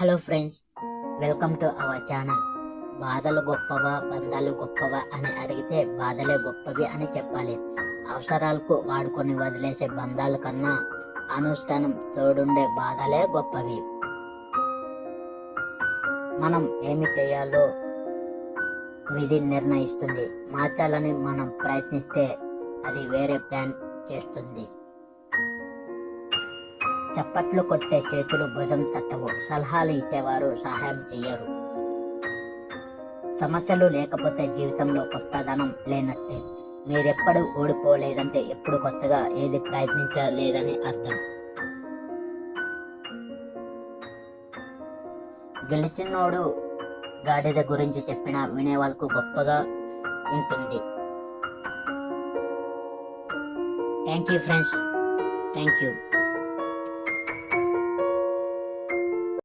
Hello friends welcome to our channel. బాధలు గొప్పవా బంధాలు గొప్పవా అని అడిగితే బాధలే గొప్పవి అని చెప్పాలి. అవసరాలకు వాడుకొని వదిలేసే బంధాల కన్నా అనుష్ఠానం తోడుండే బాధలే గొప్పవి. మనం ఏమి చేయాలో విధి నిర్ణయిస్తుంది. మార్చాలని మనం ప్రయత్నిస్తే అది వేరే ప్లాన్ చేస్తుంది. చప్పట్లు కొట్టే చేతులు భుజం తట్టవు. సలహాలు ఇచ్చేవారు సహాయం చెయ్యరు. సమస్యలు లేకపోతే జీవితంలో కొత్తదనం లేనట్టే. మీరెప్పుడు ఓడిపోలేదంటే ఎప్పుడు కొత్తగా ఏది ప్రయత్నించలేదని అర్థం. గెలిచినోడు గాడిద గురించి చెప్పిన వినే వాళ్ళకు గొప్పగా ఉంటుంది. Thank you friends. Thank you